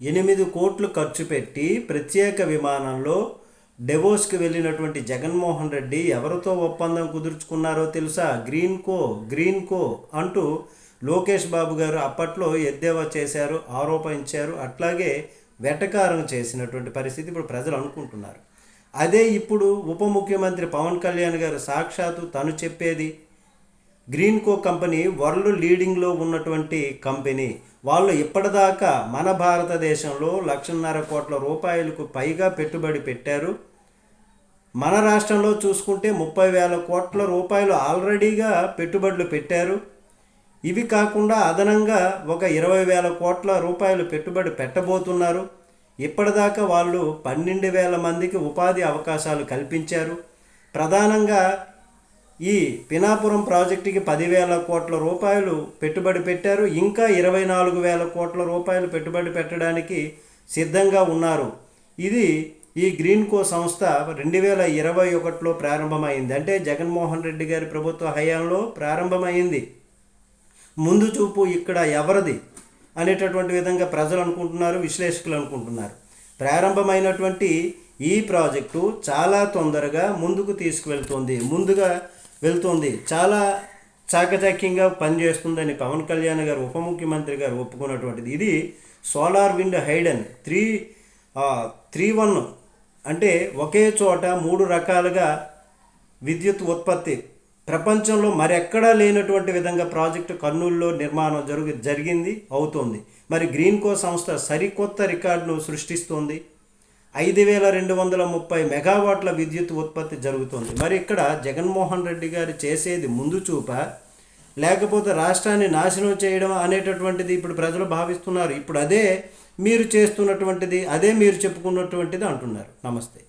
ఎనిమిది కోట్లు ఖర్చు పెట్టి ప్రత్యేక విమానంలో డెవోస్కి వెళ్ళినటువంటి జగన్మోహన్ రెడ్డి ఎవరితో ఒప్పందం కుదుర్చుకున్నారో తెలుసా? గ్రీన్ కో గ్రీన్ కో అంటూ లోకేష్ బాబు గారు అప్పట్లో ఎద్దేవా చేశారు ఆరోపించారు అట్లాగే వెటకారం చేసినటువంటి పరిస్థితి ఇప్పుడు ప్రజలు అనుకుంటున్నారు. అదే ఇప్పుడు ఉప ముఖ్యమంత్రి పవన్ కళ్యాణ్ గారు సాక్షాత్తు తను చెప్పేది గ్రీన్ కో కంపెనీ వరల్డ్ లీడింగ్లో ఉన్నటువంటి కంపెనీ. వాళ్ళు ఇప్పటిదాకా మన భారతదేశంలో లక్షన్నర కోట్ల రూపాయలకు పైగా పెట్టుబడి పెట్టారు. మన రాష్ట్రంలో చూసుకుంటే ముప్పై వేల కోట్ల రూపాయలు ఆల్రెడీగా పెట్టుబడులు పెట్టారు. ఇవి కాకుండా అదనంగా ఒక ఇరవై వేల కోట్ల రూపాయలు పెట్టుబడి పెట్టబోతున్నారు. ఇప్పటిదాకా వాళ్ళు పన్నెండు వేల మందికి ఉపాధి అవకాశాలు కల్పించారు. ప్రధానంగా ఈ పినాపురం ప్రాజెక్టుకి పదివేల కోట్ల రూపాయలు పెట్టుబడి పెట్టారు. ఇంకా ఇరవై నాలుగు వేల కోట్ల రూపాయలు పెట్టుబడి పెట్టడానికి సిద్ధంగా ఉన్నారు. ఇది ఈ గ్రీన్ కో సంస్థ రెండు వేల ఇరవై ఒకటిలో ప్రారంభమైంది. అంటే జగన్మోహన్ రెడ్డి గారి ప్రభుత్వ హయాంలో ప్రారంభమైంది. ముందు చూపు ఇక్కడ ఎవరిది అనేటటువంటి విధంగా ప్రజలు అనుకుంటున్నారు విశ్లేషకులు అనుకుంటున్నారు. ప్రారంభమైనటువంటి ఈ ప్రాజెక్టు చాలా తొందరగా ముందుకు తీసుకువెళ్తుంది. ముందుగా వెళ్తుంది. చాలా చాకచక్యంగా పనిచేస్తుందని పవన్ కళ్యాణ్ గారు ఉప ముఖ్యమంత్రి గారు ఒప్పుకున్నటువంటిది. ఇది solar wind hydel three three one అంటే ఒకే చోట మూడు రకాలుగా విద్యుత్ ఉత్పత్తి. ప్రపంచంలో మరెక్కడా లేనటువంటి విధంగా ప్రాజెక్టు కర్నూలులో నిర్మాణం జరుగు జరిగింది అవుతోంది. మరి గ్రీన్ కో సంస్థ సరికొత్త రికార్డును సృష్టిస్తోంది. ఐదు వేల రెండు వందల ముప్పై మెగావాట్ల విద్యుత్ ఉత్పత్తి జరుగుతుంది. మరి ఇక్కడ జగన్మోహన్ రెడ్డి గారు చేసేది ముందు చూప లేకపోతే రాష్ట్రాన్ని నాశనం చేయడం అనేటటువంటిది ఇప్పుడు ప్రజలు భావిస్తున్నారు. ఇప్పుడు అదే మీరు చేస్తున్నటువంటిది అదే మీరు చెప్పుకున్నటువంటిది అంటున్నారు. నమస్తే.